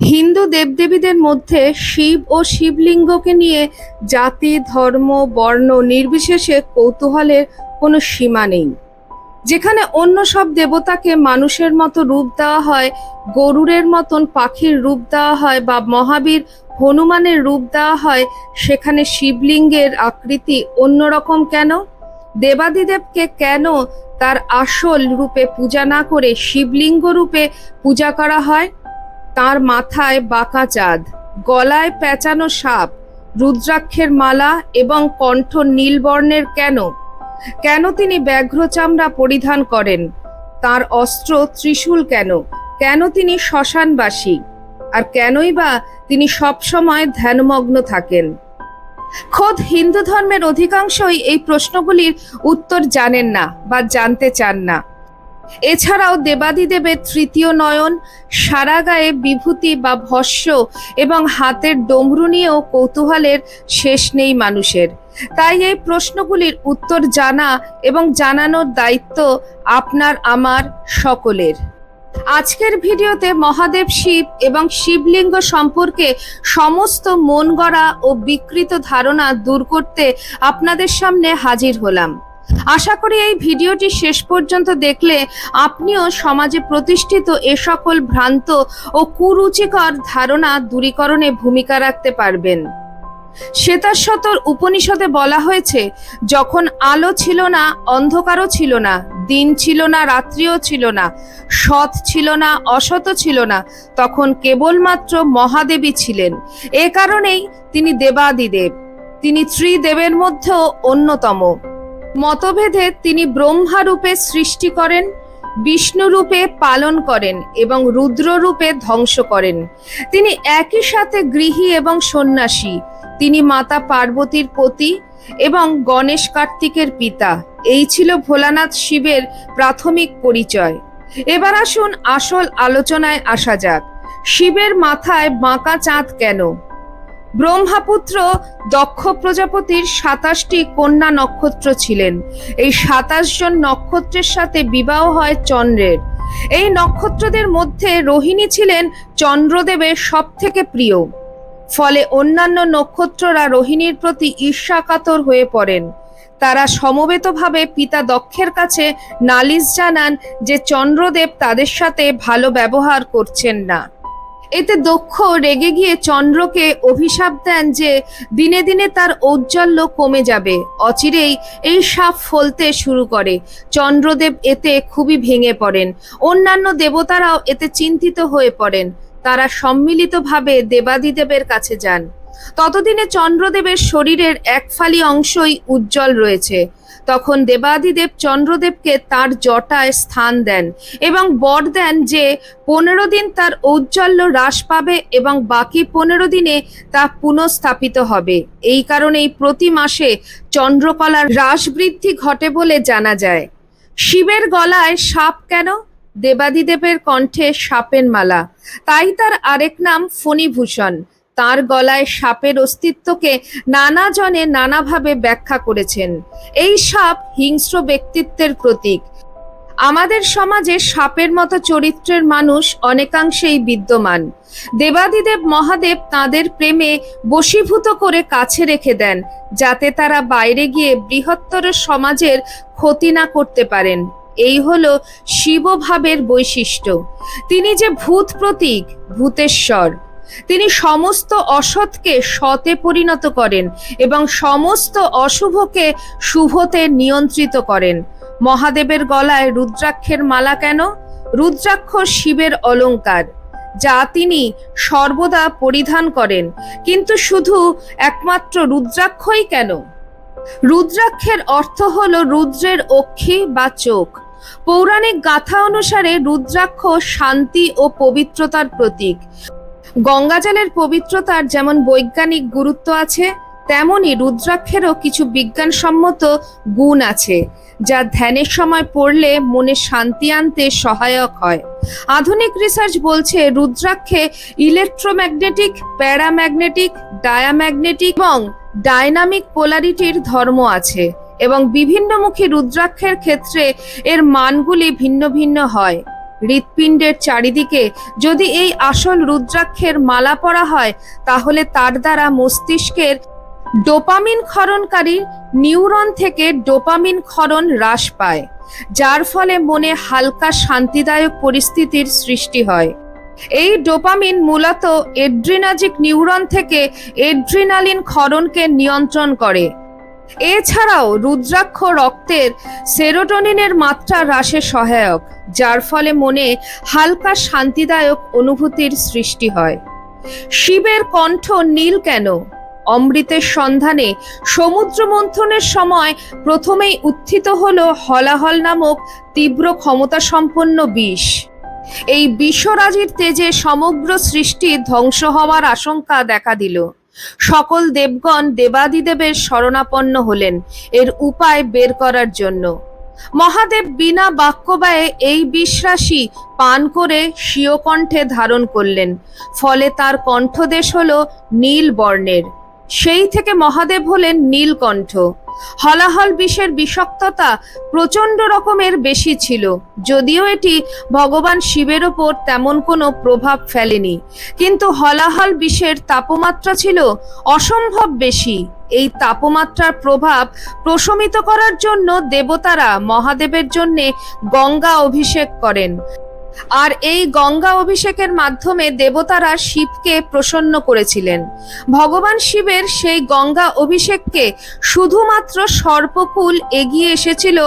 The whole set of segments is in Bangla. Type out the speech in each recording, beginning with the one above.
হিন্দু দেবদেবীদের মধ্যে শিব ও শিবলিঙ্গকে নিয়ে জাতি, ধর্ম, বর্ণ নির্বিশেষে কৌতূহলের কোনো সীমা নেই। যেখানে অন্য সব দেবতাকে মানুষের মতো রূপ দেওয়া হয়, গরুরের মতন পাখির রূপ দেওয়া হয় বা মহাবীর হনুমানের রূপ দেওয়া হয়, সেখানে শিবলিঙ্গের আকৃতি অন্যরকম কেন? দেবাদিদেবকে কেন তার আসল রূপে পূজা না করে শিবলিঙ্গ রূপে পূজা করা হয়? তার মাথায় বাঁকা চাঁদ, গলায় পেঁচানো সাপ, রুদ্রাক্ষের মালা এবং কণ্ঠ নীলবর্ণের কেন? কেন তিনি ব্যাঘ্র চামড়া পরিধান করেন? তার অস্ত্র ত্রিশূল কেন? কেন তিনি শ্মশানবাসী? আর কেনই বা তিনি সবসময় ধ্যানমগ্ন থাকেন? খোদ হিন্দু ধর্মের অধিকাংশই এই প্রশ্নগুলির উত্তর জানেন না বা জানতে চান না। এছাড়াও দেবাদিদেবের তৃতীয় নয়ন সারা গায়ে বিভূতি বা ভস্য এবং হাতের ডমরু নিয়েও কৌতূহলের শেষ নেই মানুষের। তাই এই প্রশ্নগুলির উত্তর জানা এবং জানানোর দায়িত্ব আপনার, আমার, সকলের। আজকের ভিডিওতে মহাদেব শিব এবং শিবলিঙ্গ সম্পর্কে সমস্ত মন গড়া ও বিকৃত ধারণা দূর করতে আপনাদের সামনে হাজির হলাম। আশা করি এই ভিডিওটি শেষ পর্যন্ত দেখলে আপনিও সমাজে প্রতিষ্ঠিত এ সকল ভ্রান্ত ও কুরুচিকর ধারণা দূরীকরণে ভূমিকা রাখতে পারবেন। শ্বেতাশ্বতর উপনিষদে বলা হয়েছে, যখন আলো ছিল না, অন্ধকারও ছিল না, দিন ছিল না, রাত্রিও ছিল না, সৎ ছিল না, অসৎ ছিল না, তখন কেবলমাত্র মহাদেবী ছিলেন। এ কারণেই তিনি দেবাদিদেব। তিনি ত্রিদেবের মধ্যেও অন্যতম। মতভেদে তিনি ব্রহ্মা রূপে সৃষ্টি করেন বিষ্ণু রূপে পালন করেন এবং রুদ্র রূপে ধ্বংস করেন। তিনি একই সাথে গৃহী এবং সন্ন্যাসী। তিনি মাতা পার্বতীর পতি এবং গণেশ কার্তিকের পিতা। এই ছিল ভোলানাথ শিবের প্রাথমিক পরিচয়। এবার আসুন আসল আলোচনায় আসা যাক। শিবের মাথায় বাঁকা চাঁদ কেন? ব্রহ্মাপুত্র দক্ষ প্রজাপতির সাতাশটি কন্যা নক্ষত্র ছিলেন। এই সাতাশ জন নক্ষত্রের সাথে বিবাহ হয় চন্দ্রের। এই নক্ষত্রদের মধ্যে রোহিণী ছিলেন চন্দ্রদেবের সব থেকে প্রিয়। ফলে অন্যান্য নক্ষত্ররা রোহিণীর প্রতি ঈর্ষাকাতর হয়ে পড়েন। তারা সমবেতভাবে পিতা দক্ষের কাছে নালিশ জানান যে চন্দ্রদেব তাদের সাথে ভালো ব্যবহার করছেন না। এতে দক্ষ রেগে গিয়ে চন্দ্রকে অভিশাপ দেন যে দিনে দিনে তার ঔজ্জ্বল্য কমে যাবে। অচিরেই এই সাপ ফলতে শুরু করে। চন্দ্রদেব এতে খুবই ভেঙে পড়েন। অন্যান্য দেবতারাও এতে চিন্তিত হয়ে পড়েন। তারা সম্মিলিতভাবে দেবাদিদেবের কাছে যান। ততদিনে চন্দ্রদেবের শরীরের এক ফালি অংশই উজ্জ্বল রয়েছে। তখন দেবাদিদেব চন্দ্রদেবকে তার জটায় স্থান দেন এবং বর দেন যে পনেরো দিন তার ঔজ্জ্বল্য হ্রাস পাবে এবং বাকি পনেরো দিনে তা পুনঃস্থাপিত হবে। এই কারণেই প্রতি মাসে চন্দ্রকলার হ্রাস বৃদ্ধি ঘটে বলে জানা যায়। শিবের গলায় সাপ কেন? দেবাদিদেবের কণ্ঠে সাপের মালা। তাই তার আরেক নাম ফণিভূষণ। তার গলায় সাপের অস্তিত্বকে নানা জনে নানাভাবে ব্যাখ্যা করেছেন। এই সাপ হিংস্র ব্যক্তিত্বের প্রতীক। আমাদের সমাজে সাপের মতো চরিত্রের মানুষ অনেকাংশেই বিদ্যমান। দেবাদিদেব মহাদেব তাদের প্রেমে বশীভূত করে কাছে রেখে দেন, যাতে তারা বাইরে গিয়ে বৃহত্তর সমাজের ক্ষতি না করতে পারেন। এই হলো শিবভাবের বৈশিষ্ট্য। তিনি যে ভূত প্রতীক, ভূতেশ্বর। তিনি সমস্ত অসৎকে সতে পরিণত করেন এবং সমস্ত অশুভকে শুভতে নিয়ন্ত্রিত করেন। মহাদেবের গলায় রুদ্রাক্ষের মালা কেন? রুদ্রাক্ষ শিবের অলংকার যা তিনি সর্বদা পরিধান করেন। কিন্তু শুধু একমাত্র রুদ্রাক্ষই কেন? রুদ্রাক্ষের অর্থ হল রুদ্রের অক্ষি বা চোখ। পৌরাণিক গাথা অনুসারে রুদ্রাক্ষ শান্তি ও পবিত্রতার প্রতীক। গঙ্গাজলের পবিত্রতার যেমন বৈজ্ঞানিক গুরুত্ব আছে তেমনই রুদ্রাক্ষেরও কিছু বিজ্ঞানসম্মত গুণ আছে, যা ধ্যানের সময় পড়লে মনে শান্তি আনতে সহায়ক হয়। আধুনিক রিসার্চ বলছে রুদ্রাক্ষে ইলেকট্রোম্যাগনেটিক প্যারাম্যাগনেটিক ডায়াম্যাগনেটিক এবং ডাইনামিক পোলারিটির ধর্ম আছে এবং বিভিন্নমুখী রুদ্রাক্ষের ক্ষেত্রে এর মানগুলি ভিন্ন ভিন্ন হয়। হৃৎপিণ্ডের চারিদিকে যদি এই আসল রুদ্রাক্ষের মালা পরা হয়, তাহলে তার দ্বারা মস্তিষ্কের ডোপামিন ক্ষরণকারী নিউরন থেকে ডোপামিন ক্ষরণ হ্রাস পায়, যার ফলে মনে হালকা শান্তিদায়ক পরিস্থিতির সৃষ্টি হয়। এই ডোপামিন মূলত এড্রিনাজিক নিউরন থেকে এড্রিনালিন ক্ষরণকে নিয়ন্ত্রণ করে। এছাড়াও রুদ্রাক্ষ রক্তের সেরোটোনিনের মাত্রা হ্রাসে সহায়ক, যার ফলে মনে হালকা শান্তিদায়ক অনুভূতির সৃষ্টি হয়। শিবের কণ্ঠ নীল কেন? অমৃতের সন্ধানে সমুদ্র মন্থনের সময় প্রথমেই উত্থিত হল হলাহল নামক তীব্র ক্ষমতা সম্পন্ন বিষ। এই বিশ্বরাজির তেজে সমগ্র সৃষ্টি ধ্বংস হওয়ার আশঙ্কা দেখা দিল। সকল দেবগণ দেবাদিদেবের শরণাপন্ন হলেন। এর উপায় বের করার জন্য। মহাদেব বিনা বাক্যব্যয়ে এই বিশ্বাসী পান করে স্বীয় কণ্ঠে ধারণ করলেন। ফলে তার কণ্ঠদেশ হল নীল বর্ণের। সেই থেকে মহাদেব হলেন নীলকণ্ঠ। হলাহল বিষের বিষাক্ততা প্রচণ্ড রকমের বেশি ছিল, যদিও এটি ভগবান শিবের ওপর তেমন কোনো প্রভাব ফেলেনি। কিন্তু হলাহল বিষের তাপমাত্রা ছিল অসম্ভব বেশি। এই তাপমাত্রার প্রভাব প্রশমিত করার জন্য দেবতারা মহাদেবের জন্যে গঙ্গা অভিষেক করেন। আর এই গঙ্গা অভিষেকের মাধ্যমে দেবতারা শিবকে প্রসন্ন করেছিলেন। ভগবান শিবের সেই গঙ্গা অভিষেককে শুধুমাত্র সর্পকুল এগিয়ে এসেছিল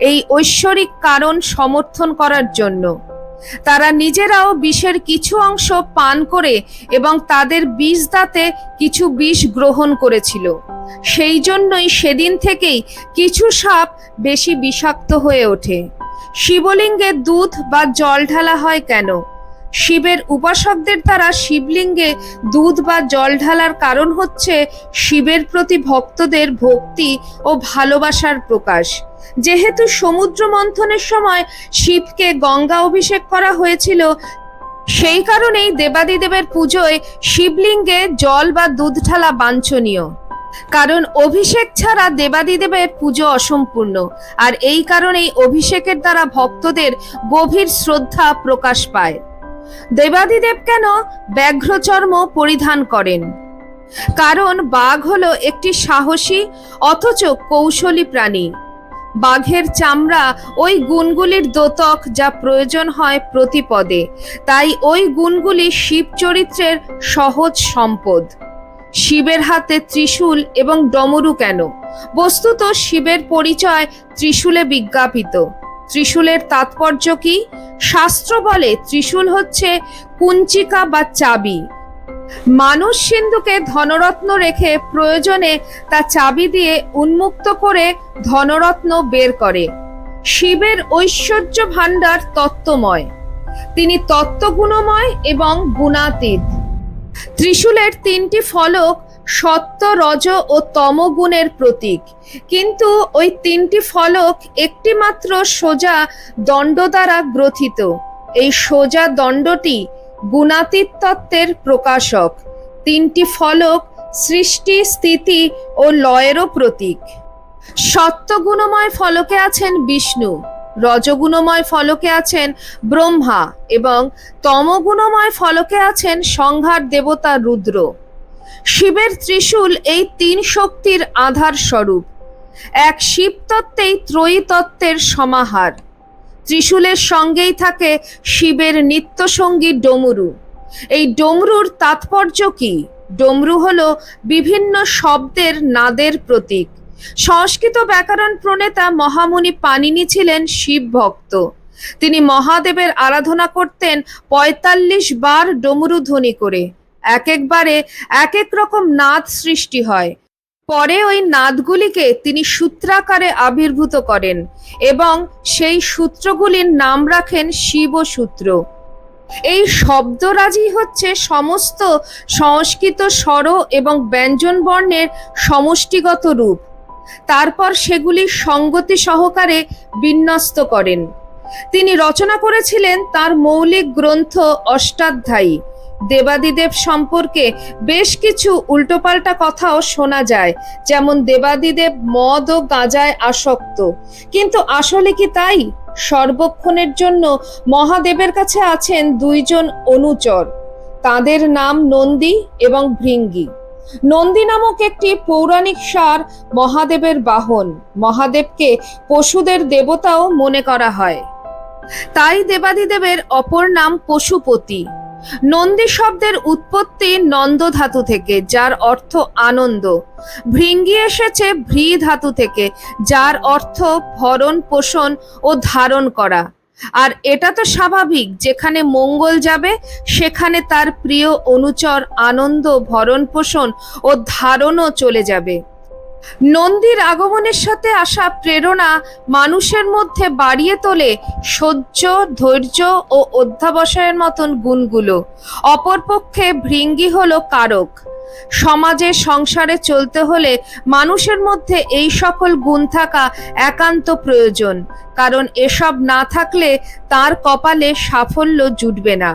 এই ঐশ্বরিক কারণ সমর্থন করার জন্য। তারা নিজেরাও বিষের কিছু অংশ পান করে এবং তাদের বিষ দাঁতে কিছু বিষ গ্রহণ করেছিল। সেই জন্যই সেদিন থেকেই কিছু সাপ বেশি বিষাক্ত হয়ে ওঠে। শিবলিঙ্গে দুধ বা জল ঢালা হয় কেন? শিবের উপাসকদের দ্বারা শিবলিঙ্গে দুধ বা জল ঢালার কারণ হচ্ছে শিবের প্রতি ভক্তদের ভক্তি ও ভালোবাসার প্রকাশ। যেহেতু সমুদ্র মন্থনের সময় শিবকে গঙ্গা অভিষেক করা হয়েছিল, সেই কারণেই দেবাদিদেবের পুজোয় শিবলিঙ্গে জল বা দুধ ঢালা বাঞ্ছনীয়। কারণ অভিষেক ছাড়া দেবাদিদেবের পুজো অসম্পূর্ণ। আর এই কারণেই অভিষেকের দ্বারা ভক্তদের গভীর শ্রদ্ধা প্রকাশ পায়। দেবাদিদেব কেন ব্যাঘ্রচর্ম পরিধান করেন? কারণ বাঘ হলো একটি সাহসী অথচ কৌশলী প্রাণী। বাঘের চামড়া ওই গুণগুলির দোতক যা প্রয়োজন হয় প্রতিপদে। তাই ওই গুণগুলি শিব চরিত্রের সহজ সম্পদ। শিবের হাতে ত্রিশূল এবং ডমরু কেন? বস্তুত শিবের পরিচয় ত্রিশূলে বিজ্ঞাপিত। ত্রিশূলের তাৎপর্য কি? শাস্ত্র বলে ত্রিশূল হচ্ছে কুঞ্চিকা বা চাবি। মানুষ সিন্ধুকে ধনরত্ন রেখে প্রয়োজনে তা চাবি দিয়ে উন্মুক্ত করে ধনরত্ন বের করে। শিবের ঐশ্বর্য ভাণ্ডার তত্ত্বময়। তিনি তত্ত্বগুণময় এবং গুণাতীত। ত্রিশূলের তিনটি ফলক সত্য রজ ও তমগুণের প্রতীক। কিন্তু ওই তিনটি ফলক একটি মাত্র সোজা দণ্ড দ্বারা গ্রথিত। এই সোজা দণ্ডটি গুণাতীত তত্ত্বের প্রকাশক। তিনটি ফলক সৃষ্টি, স্থিতি ও লয়েরও প্রতীক। সত্যগুণময় ফলকে আছেন বিষ্ণু। রজগুণময় ফলকে আছেন ব্রহ্মা এবং তমগুণময় ফলকে আছেন সংহার দেবতা রুদ্র। শিবের ত্রিশূল এই তিন শক্তির আধার স্বরূপ এক শিব তত্ত্বেই ত্রয়ী তত্ত্বের সমাহার। ত্রিশূলের সঙ্গেই থাকে শিবের নিত্যসঙ্গী ডমরু। এই ডমরুর তাৎপর্য কি? ডমরু হলো বিভিন্ন শব্দের নাদের প্রতীক। সংস্কৃত ব্যাকরণ প্রণেতা মহামুনি পানিনি ছিলেন শিব ভক্ত। তিনি মহাদেবের আরাধনা করতেন পঁয়তাল্লিশ বার ডমরু ধ্বনি করে। এক একবারে এক এক রকম নাদ সৃষ্টি হয়। পরে ওই নাদগুলিকে তিনি সূত্রাকারে আবির্ভূত করেন এবং সেই সূত্রগুলির নাম রাখেন শিব সূত্র এই শব্দরাজি হচ্ছে সমস্ত সংস্কৃত স্বর এবং ব্যঞ্জন বর্ণের সমষ্টিগত রূপ। তারপর সেগুলি সঙ্গতি সহকারে বিন্যস্ত করেন। তিনি রচনা করেছিলেন তার মৌলিক গ্রন্থ অষ্টাধ্যায়ী। দেবাদিদেব সম্পর্কে বেশ কিছু উল্টোপাল্টা কথাও শোনা যায়, যেমন দেবাদিদেব মদ ও গাঁজায় আসক্ত। কিন্তু আসলে কি তাই? সর্বক্ষণের জন্য মহাদেবের কাছে আছেন দুইজন অনুচর। তাদের নাম নন্দী এবং ভৃঙ্গি। নন্দী নামক একটি পৌরাণিক সার মহাদেবের বাহন। মহাদেবকে পশুদের দেবতাও মনে করা হয়। তাই দেবাদিদেবের অপর নাম পশুপতি। নন্দী শব্দের উৎপত্তি নন্দ ধাতু থেকে, যার অর্থ আনন্দ। ভৃঙ্গি এসেছে ভ্রী ধাতু থেকে, যার অর্থ ভরণ পোষণ ও ধারণ করা। আর এটা তো স্বাভাবিক, যেখানে মঙ্গল যাবে, সেখানে তার প্রিয় অনুচর আনন্দ ভরণ পোষণ ও ধারণও চলে যাবে। নন্দীর আগমনের সাথে আসা প্রেরণা মানুষের মধ্যে বাড়িয়ে তোলে সহ্য, ধৈর্য ও অধ্যাবসায়ের মতন গুণগুলো। অপরপক্ষে ভৃঙ্গি হলো কারক। সমাজে, সংসারে চলতে হলে মানুষের মধ্যে এই সকল গুণ থাকা একান্ত প্রয়োজন, কারণ এসব না থাকলে তার কপালে সাফল্য জুটবে না।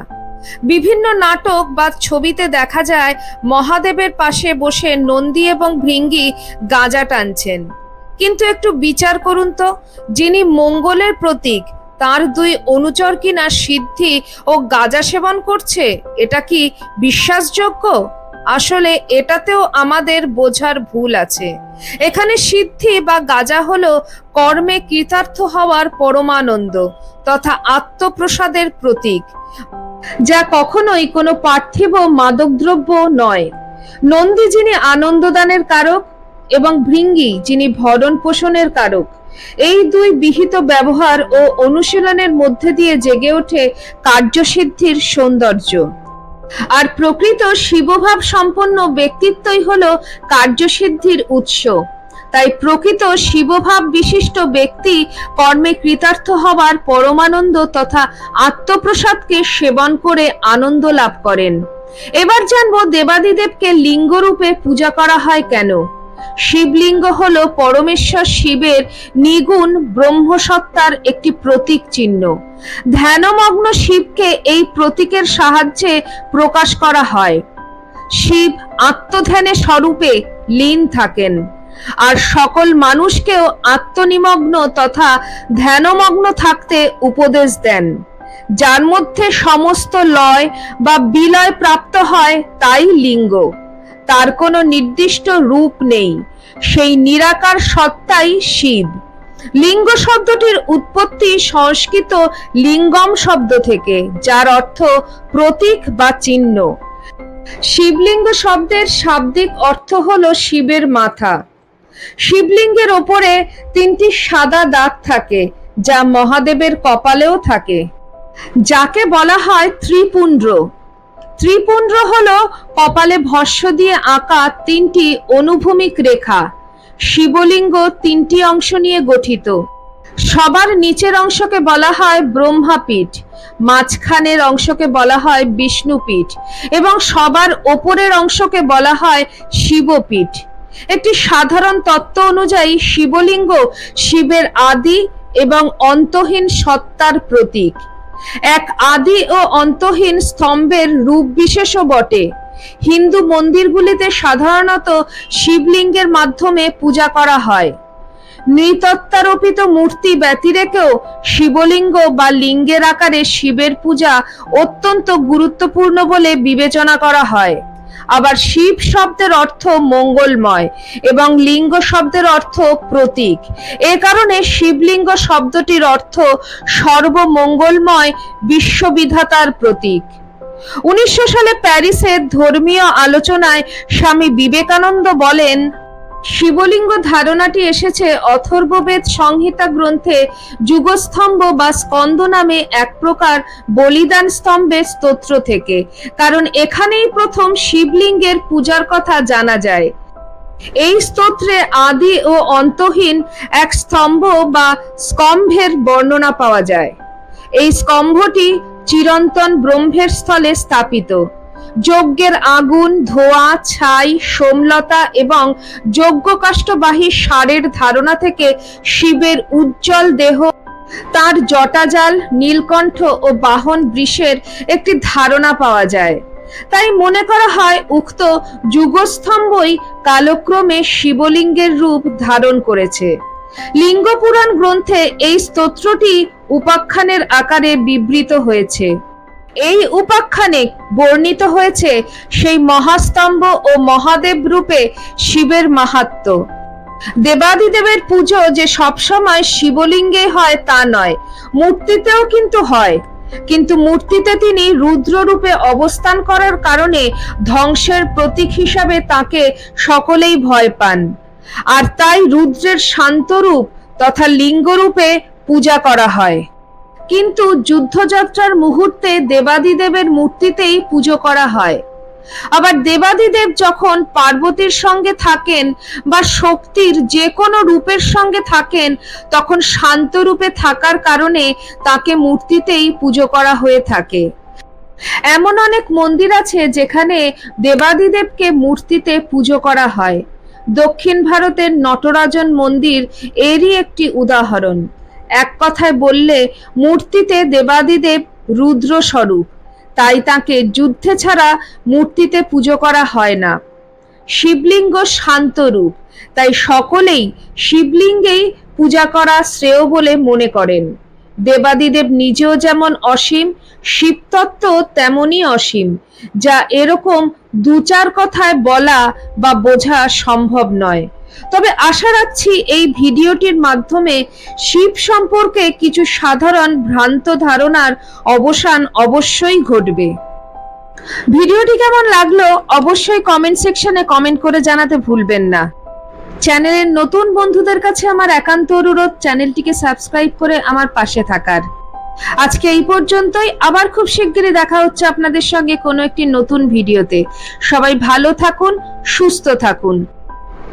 বিভিন্ন নাটক বা ছবিতে দেখা যায় মহাদেবের পাশে বসে নন্দী এবং ভৃঙ্গি গাঁজা টানছেন। কিন্তু একটু বিচার করুন তো, যিনি মঙ্গলের প্রতীক, তার দুই অনুচর কিনা সিদ্ধি ও গাঁজা সেবন করছে, এটা কি বিশ্বাসযোগ্য? আসলে এটাতেও আমাদের বোঝার ভুল আছে। এখানে সিদ্ধি বা গাজা হলো কর্মে কৃতার্থ হওয়ার পরমানন্দ তথা আত্মপ্রসাদের প্রতীক। যা কখনোই কোনো পার্থিব মাদকদ্রব্য নয়। নন্দী যিনি আনন্দদানের কারক এবং ভৃঙ্গি যিনি ভরণ পোষণের কারক, এই দুই বিহিত ব্যবহার ও অনুশীলনের মধ্যে দিয়ে জেগে ওঠে কার্যসিদ্ধির সৌন্দর্য। আর প্রকৃত শিবভাব সম্পন্ন ব্যক্তিত্বই হলো কার্যসিদ্ধির উৎস। তাই প্রকৃত শিবভাব বিশিষ্ট ব্যক্তি কর্মে কৃতার্থ হবার পরমানন্দ তথা আত্মপ্রসাদকে সেবন করে আনন্দ লাভ করেন। এবার জানব দেবাদিদেবকে লিঙ্গরূপে পূজা করা হয় কেন? শিবলিঙ্গ হলো পরমেশ্বর শিবের নিগুণ ব্রহ্মসত্তার একটি প্রতীক চিহ্ন। ধ্যানমগ্ন শিবকে এই প্রতীকের সাহায্যে প্রকাশ করা হয়। শিব আত্মধ্যানে স্বরূপে লীন থাকেন। আর সকল মানুষকেও আত্মনিমগ্ন তথা ধ্যানমগ্ন থাকতে উপদেশ দেন। যার মধ্যে সমস্ত লয় বা বিলয় প্রাপ্ত হয়, তাই লিঙ্গ। তার কোনো নির্দিষ্ট রূপ নেই। সেই নিরাকার সত্তাই শিব। লিঙ্গ শব্দটির উৎপত্তি সংস্কৃত লিঙ্গম শব্দ থেকে, যার অর্থ প্রতীক বা চিহ্ন। শিবলিঙ্গ শব্দের শাব্দিক অর্থ হলো শিবের মাথা। শিবলিঙ্গের ওপরে তিনটি সাদা দাগ থাকে, যা মহাদেবের কপালেও থাকে। যাকে বলা হয় ত্রিপুণ্ড্র ত্রিপুণ্ড্র হলো কপালে ভস্য দিয়ে আঁকা তিনটি অনুভূমিক রেখা। শিবলিঙ্গ তিনটি অংশ নিয়ে গঠিত। সবার নিচের অংশকে বলা হয় ব্রহ্মাপীঠ, মাঝখানের অংশকে বলা হয় বিষ্ণুপীঠ এবং সবার ওপরের অংশকে বলা হয় শিবপীঠ। একটি সাধারণ তত্ত্ব অনুযায়ী শিবলিঙ্গ শিবের আদি এবং অন্তহীন সত্তার প্রতীক। এক আদি ও অন্তহীন স্তম্ভের রূপ বিশেষও বটে। হিন্দু মন্দিরগুলিতে সাধারণত শিবলিঙ্গের মাধ্যমে পূজা করা হয়। নৃতত্ত্বারোপিত মূর্তি ব্যতিরেকেও শিবলিঙ্গ বা লিঙ্গের আকারে শিবের পূজা অত্যন্ত গুরুত্বপূর্ণ বলে বিবেচনা করা হয়। আবার শিব শব্দের অর্থ মঙ্গলময় এবং লিঙ্গ শব্দের অর্থ প্রতীক। এ কারণে শিবলিঙ্গ শব্দটির অর্থ সর্বমঙ্গলময় বিশ্ববিধাতার প্রতীক। উনিশশো সালে প্যারিসের ধর্মীয় আলোচনায় স্বামী বিবেকানন্দ বলেন শিবলিঙ্গ ধারণাটি এসেছে অথর্ববেদ সংহিতা গ্রন্থে যুগস্তম্ভ বা স্কন্দ নামে এক প্রকার বলিদান স্তম্ভের স্তোত্র থেকে, কারণ এখানেই প্রথম শিবলিঙ্গের পূজার কথা জানা যায়। এই স্তোত্রে আদি ও অন্তহীন এক স্তম্ভ বা স্কম্ভের বর্ণনা পাওয়া যায়। এই স্তম্ভটি চিরন্তন ব্রহ্মের স্থলে স্থাপিত। যজ্ঞের আগুন, ধোঁয়া, ছাই, সোমলতা এবং যজ্ঞকাষ্ঠবাহী সারের ধারণা থেকে শিবের উজ্জ্বল দেহ, তার জটাজাল, নীলকণ্ঠ ও বাহন বৃষের একটি ধারণা পাওয়া যায়। তাই মনে করা হয় উক্ত যুগস্তম্ভই কালক্রমে শিবলিঙ্গের রূপ ধারণ করেছে। লিঙ্গপুরাণ গ্রন্থে এই স্তোত্রটি উপাখ্যানের আকারে বিবৃত হয়েছে। এই উপাখ্যানে বর্ণিত হয়েছে সেই মহাস্তম্ভ ও মহাদেব রূপে শিবের মাহাত্ম্য দেবাদিদেবের পুজো যে সবসময় শিবলিঙ্গে হয় তা নয়, মূর্তিতেও কিন্তু হয়। কিন্তু মূর্তিতে তিনি রুদ্র রূপে অবস্থান করার কারণে ধ্বংসের প্রতীক হিসাবে তাকে সকলেই ভয় পান। আর তাই রুদ্রের শান্ত রূপ তথা লিঙ্গরূপে পূজা করা হয়। কিন্তু যুদ্ধযাত্রার মুহূর্তে দেবাদিদেবের মূর্তিতেই পুজো করা হয়। আবার দেবাদিদেব যখন পার্বতীর সঙ্গে থাকেন বা শক্তির যে কোনো রূপের সঙ্গে থাকেন, তখন শান্ত রূপে থাকার কারণে তাকে মূর্তিতেই পুজো করা হয়ে থাকে। এমন অনেক মন্দির আছে যেখানে দেবাদিদেবকে মূর্তিতে পুজো করা হয়। দক্ষিণ ভারতের নটরাজন মন্দির এরই একটি উদাহরণ। এক কথায় বললে, মূর্তিতে দেবাদিদেব রুদ্র স্বরূপ তাই তাকে যুদ্ধে ছাড়া মূর্তিতে পুজো করা হয় না। শিবলিঙ্গ শান্ত রূপ তাই সকলেই শিবলিঙ্গেই পূজা করা শ্রেয় বলে মনে করেন। দেবাদিদেব নিজেও যেমন অসীম, শিবতত্ত্ব তেমনই অসীম, যা এরকম দু চার কথায় বলা বা বোঝা সম্ভব নয়। তবে আশা রাখছি এই ভিডিওটির মাধ্যমে শিব সম্পর্কে কিছু সাধারণ ভ্রান্ত ধারণার অবসান অবশ্যই ঘটবে। ভিডিওটি কেমন লাগল অবশ্যই কমেন্ট সেকশনে কমেন্ট করে জানাতে ভুলবেন না। চ্যানেলের নতুন বন্ধুদের কাছে আমার একান্ত অনুরোধ, চ্যানেলটিকে সাবস্ক্রাইব করে আমার পাশে থাকার। আজকে এই পর্যন্তই। আবার খুব শিগগিরই দেখা হচ্ছে আপনাদের সঙ্গে কোনো একটি নতুন ভিডিওতে। সবাই ভালো থাকুন, সুস্থ থাকুন।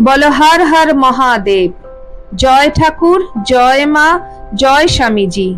বলো হর হর মহাদেব। জয় ঠাকুর জয় মা জয় স্বামীজি।